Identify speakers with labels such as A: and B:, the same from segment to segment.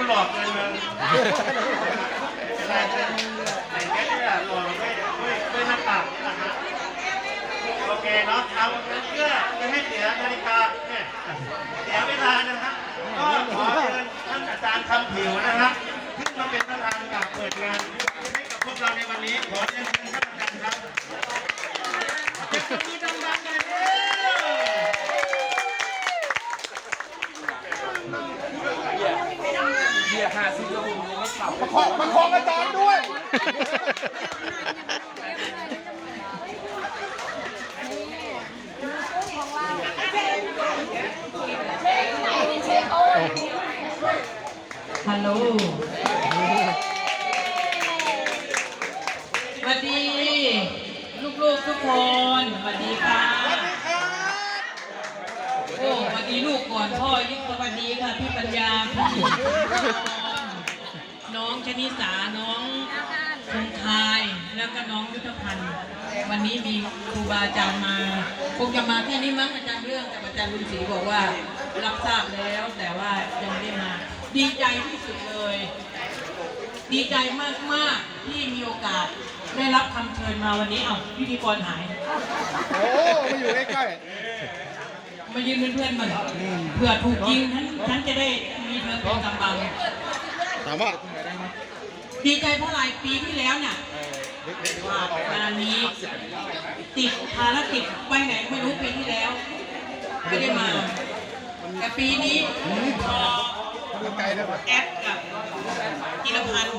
A: กูหลอกเงินมึงอะไรไอ้แค่เนี่ยหลอกด้วยด้วยด้วยหน้าปากนี่แหละฮะโอเคเนาะเอาเพื่อไม่ให้เสียนาฬิกาเนี่ยเสียเวลานะฮะก็ขอเชิญท่านอาจารย์คำผิวนะฮะขึ้นมาเป็นประธานกับเปิดงานให้กับพวกเราในวันนี้ขอเชิญท่านอาจารย์ครับเจ็บมือดังๆเลยเด้อ
B: ประคองประคองอาจารย์ด้วย
C: ฮัลโหล สวัสดี ลูกๆทุกคน สวัสดีค่ะ โอ้สวัสดีลูกก่อนพ่อยิ่งสวัสดีค่ะพี่ปัญญาพี่ ชนิสาน้องคงคาย แล้วก็น้องยุทธพันธ์ วันนี้มีครูบาอาจารย์มา คงจะมาแค่นี้มั้งอาจารย์เรื่อง แต่อาจารย์ลุนศรีบอกว่ารับทราบแล้วแต่ว่ายังไม่ได้มา ดีใจที่สุดเลย ดีใจมากๆที่มีโอกาสได้รับคำเชิญมาวันนี้ เอ้าพิธีกรหาย
B: โอ้มาอยู่ใกล้
C: มายืนเป็นเพื่อนมันเผื่อถูกยิงฉันฉันจะได้มีเธอเป็นกำบัง
B: ๆถามว่า
C: ดีใจเพราะอะไรปีที่แล้วเนี่ยงานนี้ติดภารกิจไปไหนไม่รู้ปีที่แล้ว ไม่ได้มา แต่ปีนี้พอ
B: แอ
C: ปกับจิรพันธ์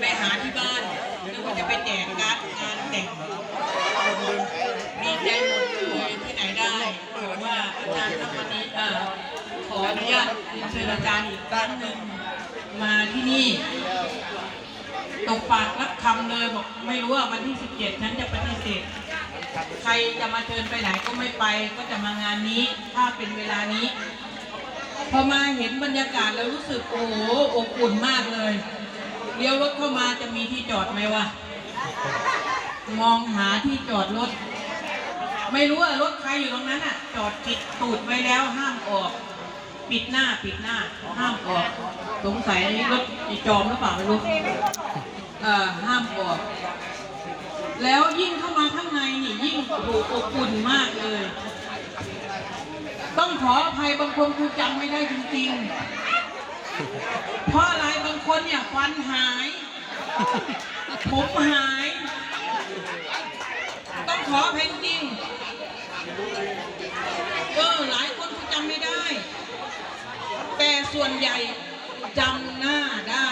C: ไปหาที่บ้านนึกว่าจะไปแจกการ์ดงานแต่งดีใจหมดเลยที่ไหนได้บอกว่าอาจารย์ครับวันนี้อ่อขออนุญาตเชิญอาจารย์อีกครั้งหนึ่งมาที่นี่ ตกปากรับคำเลยบอกไม่รู้ว่าวันที่ 17 ฉันจะปฏิเสธใครจะมาเชิญไปไหนก็ไม่ไป ก็จะมางานนี้ ถ้าเป็นเวลานี้ พอมาเห็นบรรยากาศแล้วรู้สึกโอ้โหอบอุ่นมากเลยเลี้ยวรถเข้ามาจะมีที่จอดไหมวะมองหาที่จอดรถ ไม่รู้ว่ารถใครอยู่ตรงนั้นอะ จอดปิดตูดไว้แล้วห้ามออก ปิดหน้าปิดหน้า ห้ามออก สงสัยรถจะจอมหรือเปล่าไม่รู้ ห้ามออก แล้วยิ่งเข้ามาข้างในนี่ยิ่งโอ้โหอบอุ่นมากเลย ต้องขออภัยบางคนคือจำไม่ได้จริงๆ เพราะอะไรบางคนเนี่ยฟันหาย ผมหาย ต้องขออภัยจริงเออหลายคนคือจำไม่ได้ แต่ส่วนใหญ่จำหน้าได้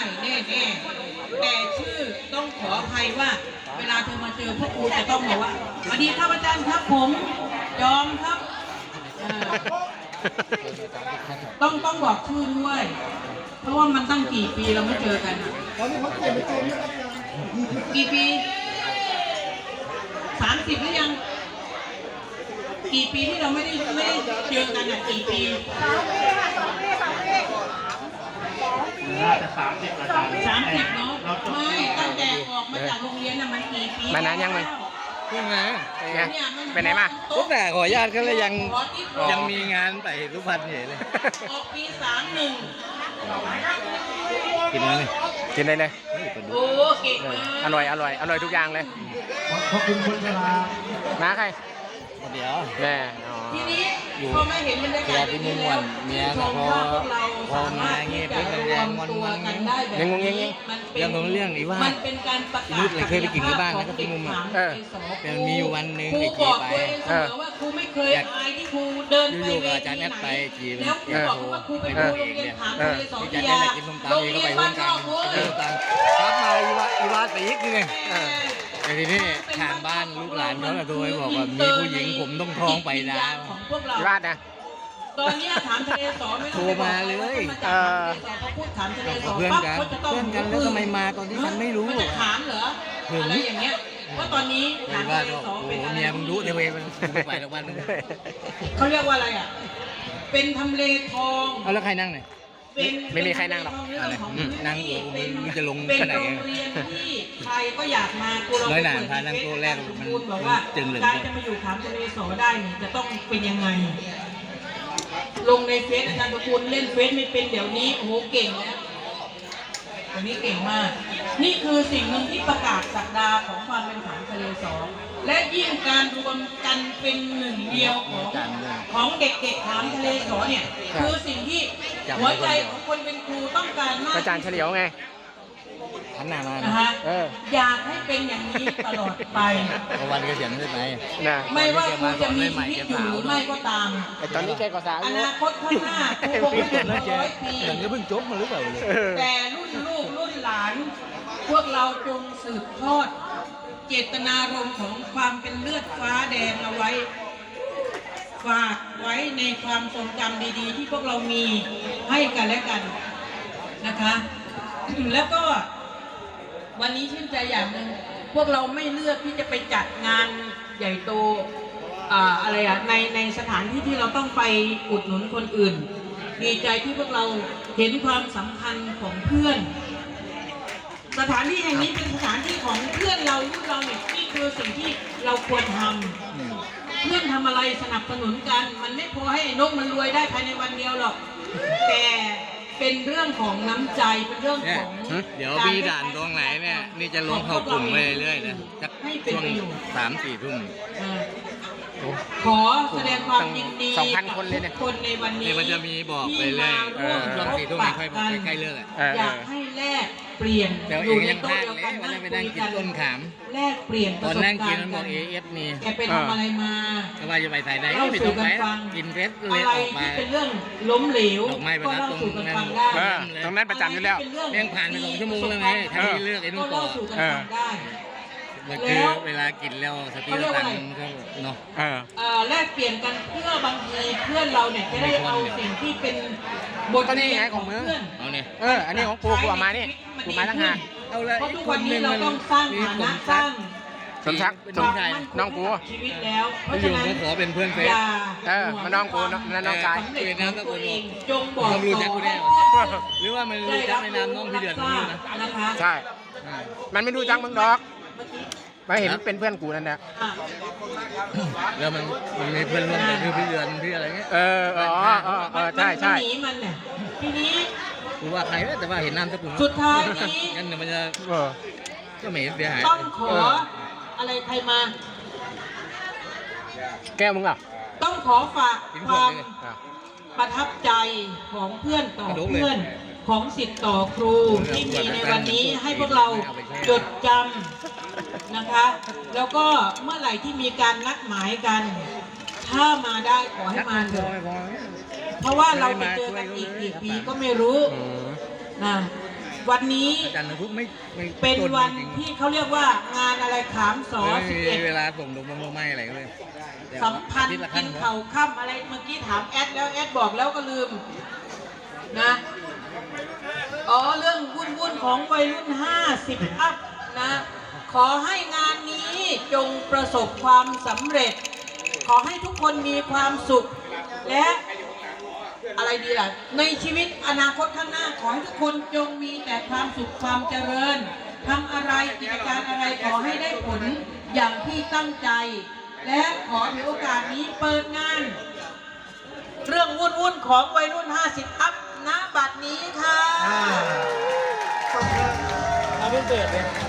C: แน่ๆแต่ชื่อต้องขออภัยว่า เวลาเธอมาเจอพวกครูจะต้องบอกว่าสวัสดีครับอาจารย์ครับผมยอมครับเออต้องต้องบอกชื่อด้วย เพราะว่ามันตั้งกี่ปีเราไม่เจอกันอะ
B: ตอนนี้เขาเปลี่ยนไปเจอเนี่ย
C: กี่ปีสามสิบหรือยัง กี่ปีที่เราไม่ได้ไม่ได้เจอกันอะกี่ปี
A: น่าจะสามสิบอาจารย์
C: สามสิบเนาะ
A: เราจบ
C: ไม่ตั้งแต่ออกมาจากโรงเรียนน่ะมันกี่ปี
D: มานานยังมัน
E: เพิ่งมา
D: เป็นไง
C: เนี่ยมั
D: ไปไหนมา
E: ตั้งแต่ขออนุญาตเขาเลยยัง
C: ขอที่โปรด
E: ยังมีงานไปรูปพันธ์เฉยเลย
C: ออกปีสามหนึ่ง
E: กินแล้วนี่
D: กินได้เลย
C: โอ้เก่งมาก
D: อร่อย อร่อย อร่อยทุกอย่างเลย
A: ขอบคุณคุณชลา
D: มาใคร
E: เดี๋ยว
D: แม่อ๋อ
C: ทีนี้
E: อยู่
C: พอมาเห็นบรรยากาศ
E: ที่มุมวันเมียก็พอพอมาเงี้ยเป็นแดงๆวันๆ
C: กันได้แบบ
D: ยังงงยังยัง
C: มันป็น
E: เรื่องของเรื่องอีว่า
C: มันเป็นการประกาศ
E: นุชเลยเคยไปกินที่บ้านนะก็ที่มุมอะ
D: เออ
E: แต่มันมีอยู่วันหนึ่ง
C: ครู
E: ไอ้
C: บ
E: ขี่
C: อก
E: ไป
C: ตัวเองเสมอว่าครูไม่เคย
E: อยาก
C: อายที่ครูเดินไป
E: อยู่ๆ
C: เว
E: กับอา
C: ที
E: จารย์แอด
C: ไหน
E: ไปขี่
C: แล้วครูบอกว่าครูไป
E: เอ
C: ดู
E: อ
C: โรงเรียนถาม
D: เอ
C: ทะ
D: อ
C: เลสอ
E: อา
C: วิ
E: จาร
C: ท
E: ย์แอด
C: ยา
E: กินส้ม
C: โร
E: ตำ
C: ง
E: นี่
C: เรี
E: ก็
C: ยน
E: ไปร่
C: บ้า
E: วนม
C: น
E: กั
C: อนกเว้ย
E: กินส้มตำครับมาอีวาอีวาตีอีกนึง
D: เออ
E: แต่ทีนี้ทางบ้านลูกหลานเขาก็โทรไปบอกว่ามีผู้หญิงผมต้องท้องไปนะ
C: ของ พวกเรา
D: พี่วาดนะ
C: ตอนเนี้ยถามทะเลสอไม่ต้อง
E: โทรมาเลย
C: เออเขาพูดถามทะเลสอ
E: เพื่อน
C: ปั๊บ
E: กัน
C: เขาจะต้อง
E: เพื่อนกันแล้วทำไมมาตอนที่ฉันไม่รู้
C: มันจะถามเหรอ
E: ถึง
C: อะไรอย่างเงี้ยว่าตอนนี้
E: ไป
C: ถาม
E: ว่า
C: ทะเล
E: ก็
C: สอ
E: โอ้
C: เป็น
E: โห
C: อะไร
E: เมียมึงรู้เดี๋ยวเวยมันกูไปแล้ววันนึง
C: เขาเรียกว่าอะไรอะ เป็นทำเลทอง
E: เอาแล้วใครนั่งเนี่ย
C: เป็น
D: ไม่มีใครนั่งหรอก
C: เป็
E: อะไร
C: ทำเลทอง
E: อืม
C: เรื่องของ
E: นั่งอยู่
C: เป็น
E: มึงจะลง
C: เป็น
E: ไปไหน
C: โรงเรียนที่ใครก็อยากมากูเรา
E: น้อยหนา
C: ไปเปิด
E: พานั่งโต๊ะแรก
C: ในเฟซ
E: มัน
C: พูดบอกว่า
E: จึงเหลือ
C: การจะมาอยู่ถามทะเลสอได้นี่จะต้องเป็นยังไง ลงในเฟซอาจารย์ตระกูลเล่นเฟซไม่เป็นเดี๋ยวนี้โอ้โหเก่งแล้วตัวนี้เก่งมาก นี่คือสิ่งหนึ่งที่ประกาศสักดาของความเป็นฐานทะเลสองและยิ่งการรวมกันเป็นหนึ่งเดียวของของเด็กๆฐานทะเลสอเนี่ย คือสิ่งที่หัวใจของคนเป็นครูต้องการมาก
D: อาจารย์เฉลียวไง
E: ขันหน้ามา
C: นะฮะ
D: เออ
C: อยากให้เป็นอย่างนี้ตลอดไป
E: พอวันเกษียณได้ไหม
D: นะ
C: ไม่ว่าครูจะมีชีวิตอยู่หรือไม่ก็ตาม
D: ไอตอนนี้แกก็สาวอ
C: อยู่นาคตข้างหน้าครูคงไม่ถึงร้อยปี
E: อย่างนี้เพิ่งจบมาหรือเปล่าเลย
D: เออ
C: แต่รุ่นลูกรุ่นหลาน พวกเราจงสืบทอด เจตนารมณ์ของความเป็นเลือดฟ้าแดงเอาไว้ ฝากไว้ในความทรงจำดีๆ ที่พวกเรามีให้กันและกันนะคะ แล้วก็วันนี้ชื่นใจอย่างหนึ่งพวกเราไม่เลือกที่จะไปจัดงานใหญ่โตอ่าอะไรอะในในสถานที่ที่เราต้องไปอุดหนุนคนอื่น ดีใจที่พวกเราเห็นความสำคัญของเพื่อน สถานที่แห่งนี้เป็นสถานที่ของเพื่อนเรารุ่นเราเนี่ยนี่คือสิ่งที่เราควรทำเพื่อนทำอะไรสนับสนุนกัน มันไม่พอให้ไอ้นกมันรวยได้ภายในวันเดียวหรอก แต่เป็นเรื่องของน้ำใจเป็นเรื่อง
E: เนี่
C: ข
E: ย
C: อง
E: เดี๋ยวพี่ด่านตรงไหนเนี่ยนี่จะลงเข้ากลุ่มไปเรื่อยๆนะสักช่วงสามสี่ทุ่ม
C: เออขอแสดงความยินดี
D: สองพันคนเลยเนี่ย
C: กับทุกคนในวันนี้
E: นี่มันจะมีบอกไปเรื่อย
C: ที่มาร่วม
E: ช่วงสี่ทุ่มไม่ค่อยบอกใกล้ๆเลิกอะ
D: เออ
C: อยากให้แลก เปลี่ยน
E: เดี๋ยว
C: อ
E: เอยู่ง
C: ใน
E: ยังพ
C: โต๊ะ
E: ลาด
C: เดียว
E: เล
C: กัน
E: ยวันนั้นไปนั่งกินต้นขาม
C: แลกเปลี่ยนป
E: ต
C: ระ
E: อน
C: สบ
E: นั่งกิ
C: กานร
E: มัน
C: ณ์
E: บ
C: กั
E: อก
C: น
E: เอฟมี
C: แกไปทำอะไรมา
E: ก็ว่าจะไปถ่ายได้
C: เล่า
E: ไม่
C: สู่
E: ต้อง
C: กัน
E: ไป
C: ฟัง
E: กินเฟส
C: อะ
E: เลย
C: ไร
E: ออกมา
C: ที่เป็นเรื่องล้มเหลว
E: ดอกไม้ไป
C: ก็
E: นะ
C: เล่า
E: ตรง
C: สู่กัน
E: นั้น
C: ฟังได้
D: เออตรงนั้นประจำอยู่แล้ว
E: เรื่องผ่านไปสองชั่วโมงแล้วไงทางนี้เลือกไอ้นู่นต่อ
C: ก็เล่าสู่กันฟังได้
E: มันคือเวลากินแล้วสติสตังค์มันก็เนาะ
D: เออ
C: เอ่อแลกเปลี่ยนกันเพื่อบางทีเพื่อนเราเนี่ยจะได้เอาสิ่งที่เป็นบท
D: ก็นี่
C: เรีย
D: ไง
C: น
D: ข
C: ข
D: อ
C: องง
D: มึง
C: เพื่อน
E: เอาเนี่ย
D: เออ อันนี้ของกูกูเอามานี่ กูมาตั้งหาก
E: เอาเลย
C: เพราะทุกวันนี้เราต้องสร้างฐานะสร้าง
D: สมศักดิ์
E: เป็น
D: ส
E: น้
D: ม
E: องชาย
C: ความมั่ค
D: น้องกู
C: ให้บชีวิตแล้วเพราะ
E: อ
C: ฉะ
E: ยู่
C: นั้น
E: ก็ขอเป็นเพื่อนเฟซ
C: อย่า
D: เออมาน้องกูน้องน้องชาย
C: สำเร็จของตัวเองจงบอก
E: เรารู้จักกูแน่
C: ต่อ
E: หรือว่ามันรู้จักในนามน้องพี่เดือนนี่นะ
C: นะคะ
D: ใช่ มันไม่รู้จักมึงดอกไม่เห็นเป็นเพื่อนกูนั่นแหละ
C: อะ
E: แล้วมันมันมีเพื่อนร่วมกันคือพี่เดือนพี่อะไรเงี้ย
D: เออเอออ๋อเออเออใช่ใช่
C: มันหนีมันเนี่ยทีนี้
E: กูว่าใครวะแต่ว่าเห็นนามสกุล
C: สุดท้ายนี้
E: งั้นเดี๋ยวมันจะ
D: เออ
E: ก็ไม่เห็นเสียหาย
C: ต้องขออะไรใครมา
D: แก้วมึงเหรอ
C: ต้องขอฝากความ
D: อะ
C: ประทับใจของเพื่อนต่อเพื่อนของสิทธิ์ต่อครูที่มีในวันนี้ให้พวกเราจดจำนะคะ แล้วก็เมื่อไหร่ที่มีการนัดหมายกัน ถ้ามาได้ขอให้มาเถอะเพ ราะว่าเราจะเจอกันอีกกี่ปีก็ไม่รู้
D: อืม
C: นะวันนี้
E: อาจารย์ทุกไม่ไม่
C: เป็นวันที่เขาเรียกว่างานอะไรขามสอ
E: ไม่
C: สิบ
E: มี
C: เอ็ด
E: เวลาส่งลงลงไม้อะไรก็เลย
C: สัมพันธ์
E: อาทิตย์ละ
C: กิ
E: ขั้
C: น
E: น
C: เข่าค่ำอะไรเมื่อกี้ถามแอดแล้วแอดบอกแล้วก็ลืมนะอ๋อเรื่องวุ่นวุ่นๆของวัยรุ่น50อัพนะ ขอให้งานนี้จงประสบความสำเร็จ ขอให้ทุกคนมีความสุข และ อะไรดีล่ะ ในชีวิตอนาคตข้างหน้าขอให้ทุกคนจงมีแต่ความสุขความเจริญทำอะไรกิจการอะไรขอให้ได้ผลอย่างที่ตั้งใจ และขอถือโอกาสนี้เปิดงาน เรื่องวุ่นวุ่นๆของวัยรุ่น 50 อัพณบัดนี้ค่ะ
E: เราเพิ่งเปิดเลย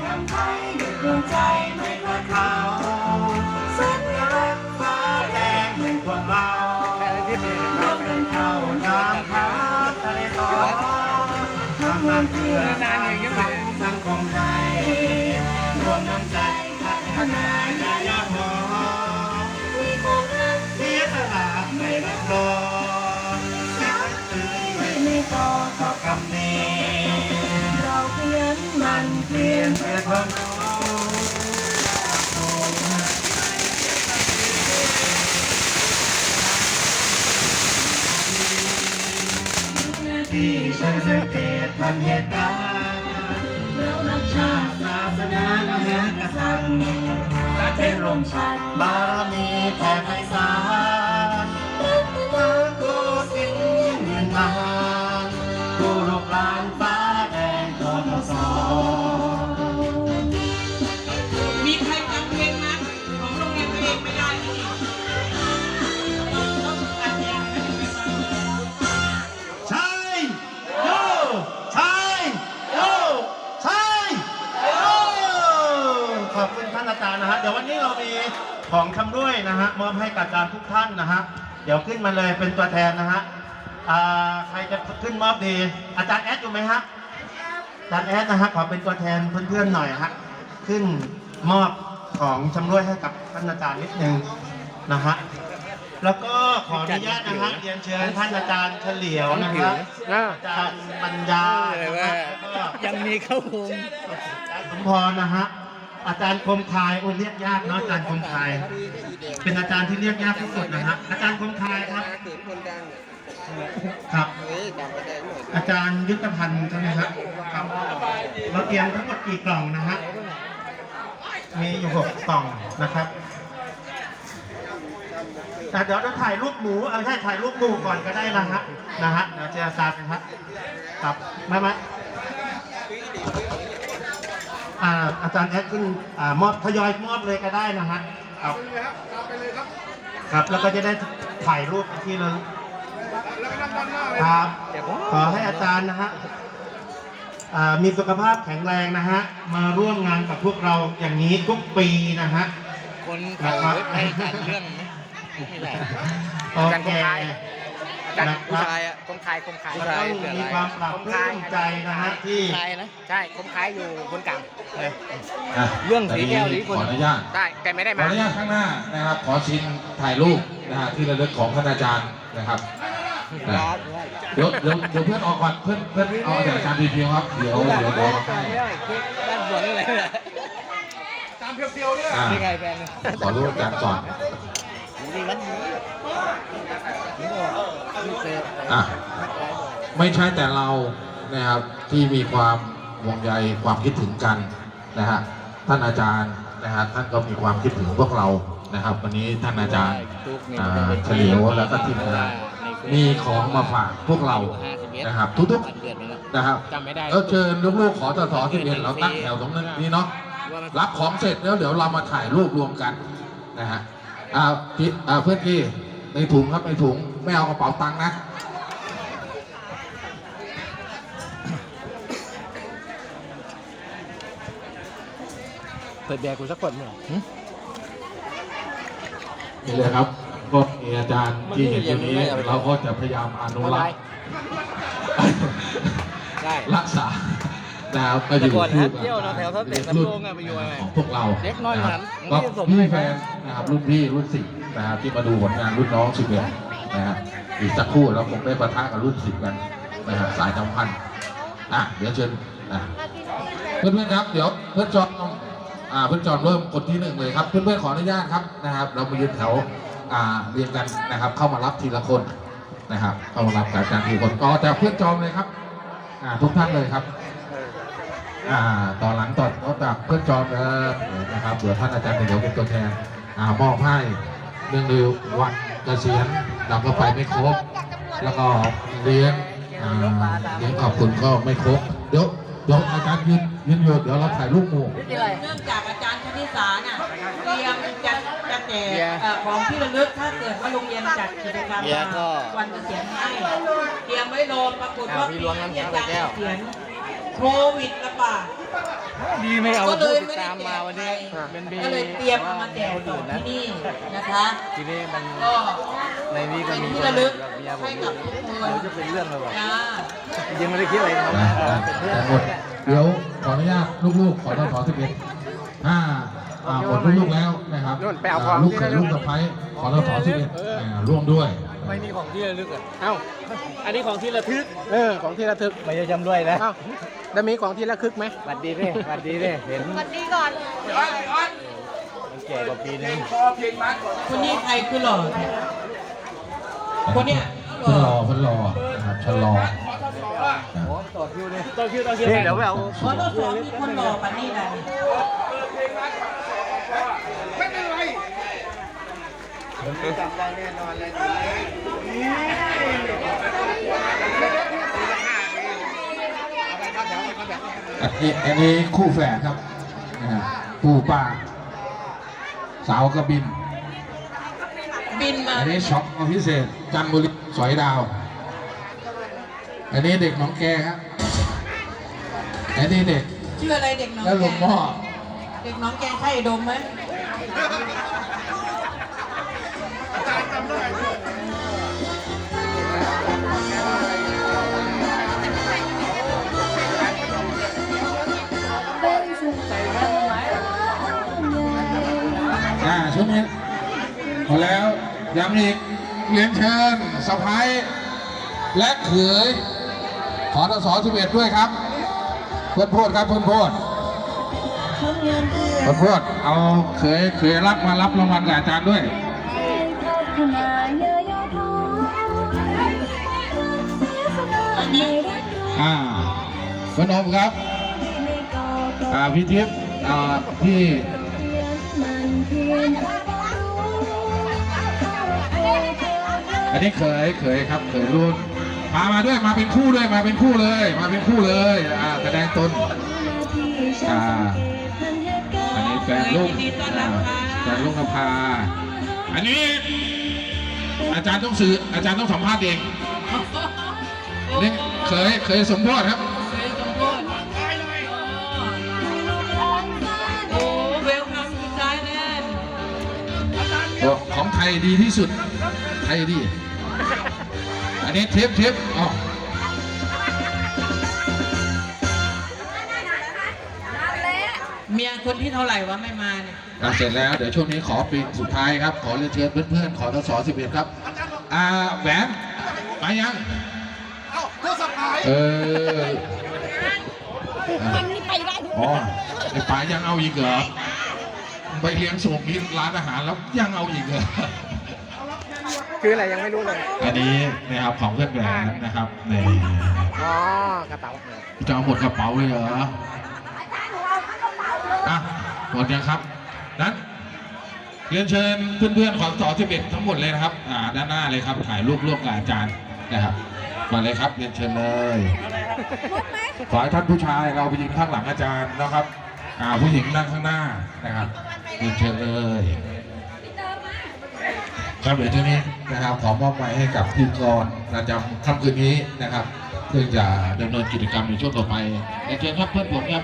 E: แด
A: งอำ
F: ไทยด้วยดวงใจไม่เคย
A: เขาสัญลักษณ์ฟ้าแดงแห่งความเรา
E: แค่เรา
A: เป็นเจ้าน้ำพัดทะเลสอทำงานเพื่อนา
E: นๆอย่างเงี้ยเลย
A: สังคมไทยรวมน้ำใจพัฒนาญาญาพอ
F: มีความรัก
A: เสียสละไม่รับรองไม่ตื่นไม่
F: ที่ไม่ต่อ
A: ต่อคำนี้
F: เราขยันห มัน
A: เปลี่ยนเปลี่ยนความที่ฉันสังเกตทันเหตุการณ์แล้วรักชาติศาสนาและเหมือนกษัตริย์และเป็นลมชัดบารมีแผ่ไพศาล
C: ของ
A: ชำร่วยนะฮะมอบให้กับอาจารย์ทุกท่านนะฮะเดี๋ยวขึ้นมาเลยเป็นตัวแทนนะฮะอ่าใครจะขึ้นมอบดี อาจารย์แอดอยู่ไหมฮะอาจารย์แอดนะฮะขอเป็นตัวแทนเพื่อนๆหน่อยฮะขึ้นมอบของชำร่วยให้กับท่านอาจารย์นิดนึงนะฮะแล้วก็ขออนุญาตนะฮะเรียนเชิญท่านอาจารย์เฉลียวนะครับ
D: เออ
A: อาจารย์ปัญญา
E: เลย
A: นะ
E: ว่า
A: ฮะแล้วก็
E: ยังมีเข้าคุง
A: อาจารย์สมพรนะฮะ อาจารย์คมคายโอ้เรียกยากเนาะอาจารย์คมคาย เป็นอาจารย์ที่เรียกยากที่สุดนะฮะอาจารย์คมคายครับครับ อาจารย์ยุทธพันธ์ใช่ไหมครับครับเราเตรียมทั้งหมดกี่กล่องนะฮะมีอยู่หกกล่องนะครับแต่เดี๋ยวเราถ่ายรูปหมูเอาใช่ถ่ายรูปหมูก่อนก็ได้นะฮะนะฮะเดี๋ยวเจออาจารย์นะครับครับไม่ไม่ อ่าอาจารย์แอดขึ้นอ่ามอบทยอยมอบเลยก็ได้นะฮะครับครับ แล้วก็จะได้ถ่ายรูปที่เราครับ ขอให้อาจารย์นะฮะอ่ามีสุขภาพแข็งแรงนะฮะ มาร่วมงานกับพวกเราอย่างนี้ทุกปีนะฮะ
E: คนเขาให้ตัดเรื่องไหมไม่ได้
A: โอ
D: อาจารย์
A: เค
D: คมคาย อาจารย์
A: นะค
D: ผู้
A: รับ
D: ชายอะคมคายคมคาย
A: ก็ต้องมีความปรับปลื้มใจนะฮะที่
E: ใครนะ
D: ใช่คมคายอยู่คนกลางเลย
G: อะ
E: เรื่องสีแก้วนี่
G: ข
E: คน
G: ออนุญาต
D: ได้แกไม่ได้
G: ขอ
D: มา
G: อนุญาตข้างหน้านะครับ ขอชิมถ่ายรูปนะฮะที่ระลึกของท่านอาจารย์นะครับนะเดี๋ยวเดี๋ยวเดี๋ยวเพื่อนออกก่อนเพื่อนเพื่อนเอาแต่อาจารย์พีพีครับเดี๋ยวเดี๋ยวเดี๋ยวเอาให้
E: ด้านบนอะไรเนี่ย
G: อ่า
E: นี่ไงแฟนเนี่ย
G: ขอรูปอาจารย์ก่อน อะไม่ใช่แต่เรานะครับที่มีความห่วงใยความคิดถึงกันนะฮะท่านอาจารย์นะฮะท่านก็มีความคิดถึงพวกเรานะครับ วันนี้ท่านอาจารย์เฉลียวแล้วก็ทีมงานมีของมาฝากพวกเรานะครับทุกๆนะครับ
D: จำไม่ได้
G: เออเชิญลูกๆขอต่อต่อที่เรียนเราตั้งแถวตรงนั้นนี้เนาะรับของเสร็จแล้วเดี๋ยวเรามาถ่ายรูปรวมกันนะฮะ อ่าพี่อ่าเพื่อนพี่ในถุงครับในถุงไม่เอากระเป๋าตังค์นะ
D: เปิดแบกกูสักคนหนึ่ง
G: นี่เลยครับ ก็มีอาจารย์ที่เห็นอยู่นี้ เราก็จะพยายามอนุรักษ์
E: ได้
G: รักษา นะครับก็อยู่
E: แต่ก่อน
G: คู่
E: นะ
G: กับ
E: เที่ยวนะแถวทับเด็ก
G: รุ่น
E: สำโรงอะไปอยู่อะไร
G: ของพวกเรา
E: เด็กน้อย
G: นะครับ
E: หัน
G: ก็
E: ไม่ได้สม
G: พี่
E: เลย
G: แฟนนะครับรุ่นพี่รุ่นสิบนะครับที่มาดูผลงานรุ่นน้องสิบเอ็ดนะฮะอีกสักครู่เราคงได้ประทะกับรุ่นสิบกันนะฮะสายจำพันธ์อะเดี๋ยวเชิญอะเพื่อนๆครับ เดี๋ยวเพื่อนจอมอ่าเพื่อนจอมเริ่มคนที่หนึ่งเลยครับ เพื่อนๆขออนุญาตครับนะครับ เรามายืนแถวอ่าเรียงกันนะครับ เข้ามารับทีละคนนะครับเข้ามารับกับอาจารย์ทีละคนก็แต่เพื่อนจอมเลยครับอ่าทุกท่านเลยครับ อ่าต่อหลังต่อต่อจากเพื่อนจอมเออนะครับเดี๋ยวท่านอาจารย์เดี๋ยวเป็นตัวแทนอ่ามอบให้เรื่องดูวันเกษียณเราก็ไปไม่ครบ แล้วก็เลี้ยงอ่าเลี้ยงขอบคุณก็ไม่ครบเดี๋ยวเดี๋ยวอาจารย์ยืนยืนอยู่เดี๋ยวเราถ่ายรูปหมู่
C: เนื่องจากอาจารย์คณิตศาสตร์น่ะเตรียมจะจะแจกเอ่อของที่ระลึกถ้าเกิดว่าโรงเรียนจัดกิจกรรมมาวันเกษียณให้เตรียมไว้รอปรากฏว่าปีที่อาจารย์เกษียณ โควิดระบาด
E: ดีไม่เอา
C: ก็เล
E: ผู้
C: ย
E: ติด
C: ไม่ได้
E: ตามมาวันนี้เป็นบี
C: ก็เลยเตรียมเอามาแจก
E: คน
C: ต่อ
E: อื่นนะ
C: ที่นี่นะคะ
E: ทีนี้มัน
C: ก็
E: ในนี้ก็
C: เป็น
E: มี
C: ที่
E: คน
C: ระลึก
E: กับเมียผม
C: ให้กับทุกคน
E: เดี๋ยวจะเป็นเรื่องเลยว่ะ
C: จ้า
E: ยังไม่ได้คิดอะไรทำ
G: นะ
E: นะ
G: นะ
E: เป็นเพื่อน
G: แต่หมดเดี๋ยวขออนุญาตลูกๆ ขอต้อนขอสิบเอ็ดห้าอ่าหมดลูกๆแล้วนะครับ
D: นู่นไปเอาของ
G: อ่าลูกเขยลูกสะใภ้ขอต้อนขอสิบเอ็ดร่วมด้วย
B: ไม่มีของที่ระลึกอะ
D: เอ้า
B: อันนี้ของที่ระทึก
D: เออของที่ระทึก
B: ไม่ใช่จำด้วยนะ
D: เอ้าแล้วมีของที่ระทึกไหม
B: หวัดดีเด้หวัดดีเด้เห็น
F: วันดีก่อน
B: มันแก่กว่าปีนึง
C: คนนี้ใครคือหล่อเนี่ยคนเนี้ยห
G: เพิ่นร
C: ล่
G: อ
C: อ
G: เพิ่นรอนะครับชะลอ
B: ต่อคิวเลยต่อคิวต่อคิวเดี๋ยวไปเอา
C: ขอทดสอบมีคนหล่อปานนี้ ได้
G: อันนี้อันนี้คู่แฝดครับนะฮะคู่ป้าสาวกระบิน
C: บินมา
G: อันนี้ช็อปพิเศษ จันทบุรีสอยดาว อันนี้เด็กหน้องแกครับ อันนี้เด็ก
C: ชื่ออะไรเด็กน้อง
G: แล้วหลวง
C: แก
G: พ่อ
C: เด็กน้องแกใช่ดมไหม
G: อ่าช่วงนี้พอแล้วย้ำอีกเรียนเชิญสะพ้ายและเขยขอทศสิบเอ็ดด้วยครับ เพื่อนพูดครับเพื่อนพูดเพื่อนพูดเอาเขยเขยรักมารับรางวัลกับอาจารย์ด้วยอ่าเพื่อนอมครับอ่าพี่ทิพย์อ่าพี่ อันนี้เขยเขยครับเขยรุ่นมามาด้วยมาเป็นคู่ด้วยมาเป็นคู่เลย มาเป็นคู่เลยอ่าแสดงตนอ่าอันนี้แฟนลูกอ่าแฟนลูกนภาอันนี้ อาจารย์ต้องสื่ออาจารย์ต้องสัมภาษณ์เองนี่เคยเคยสมโพธิครับ
C: เคยสมโพธิโอ้เวลคัมทูไทยแลนด์
G: ของไทยดีที่สุด ไทยดี อันนี้เทปเทปอ๋อ
C: เมียคนที่เท่าไหร่วะไม่มาเนี่ย
G: อะเสร็จแล้วเดี๋ยวช่วงนี้ขอปีสุดท้ายครับ ขอเรียนเชิญเพื่อนๆ ขอทศสิบเอ็ดครับ อ่าแหวนไปยัง
B: เอ้าเพื่อสะพาย
G: เออ
F: มันนี่ไปได้ทุก
G: อ๋อไอ้ป๋ายังเอาอีกเหรอ ไปเลี้ยงส่งกินร้านอาหารแล้วยังเอาอีกเหรอ
D: คืออะไรยังไม่รู้เลย
G: อันนี้นะครับของเพื่อนแหวนนะครับนี่
D: อ๋อกระเป๋า
G: จะเอาหมดกระเป๋าเลยเหรออะหมดยังครับนั้นเรียนเชิญเพื่อนๆของสอสิบเอ็ดทั้งหมดเลยนะครับอ่าด้านหน้าเลยครับถ่ายรูปร่วมกับอาจารย์นะครับมาเลยครับเรียนเชิญเลยขอให้ท่านผู้ชายเราไปยืนข้างหลังอาจารย์นะครับอ่าผู้หญิงนั่งข้างหน้านะครับเรียนเชิญเลย ครับเดี๋ยวทีนี้นะครับขอมอบหมายให้กับทีมกรประจำค่ำคืนนี้นะครับเพื่อจะดำเนินกิจกรรมในช่วงต่อไปเรียนเชิญครับเพื่อนผมครับ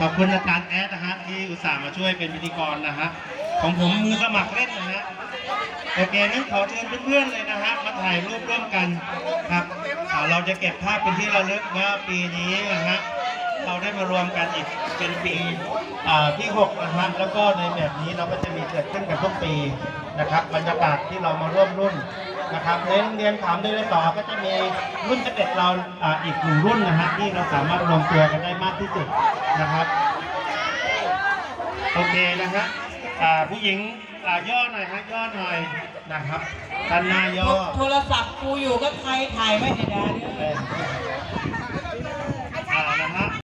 A: ขอบคุณอาจารย์แอดนะฮะที่อุตส่าห์มาช่วยเป็นพิธีกรนะฮะของผมมือสมัครเล่นนะฮะโอเคนั้นขอเชิญเพื่อนๆเลยนะฮะมาถ่ายรูปร่วมกันครับเราจะเก็บภาพเป็นที่ระลึกว่าปีนี้นะฮะเราได้มารวมกันอีกเป็นปี ที่6นะฮะแล้วก็ในแบบนี้เราก็จะมีเกิดขึ้นกันทุกปีนะครับ บรรยากาศที่เรามาร่วมรุ่นนะครับในโรงเรียนขามด้วยต่อก็จะมีรุ่นเด็กเราอ่าอีกหนึ่งรุ่นนะฮะที่เราสามารถรวมตัวกันได้มากที่สุดนะครับโอเคนะฮะอ่าผู้หญิงอ่าย่อหน่อยฮะย่อหน่อยนะครับด้านนาย่
C: โทรศัพท์กูอยู่ก็ใครถ่ายไว้ให้ดาเด้
A: เอ
C: อ
A: อ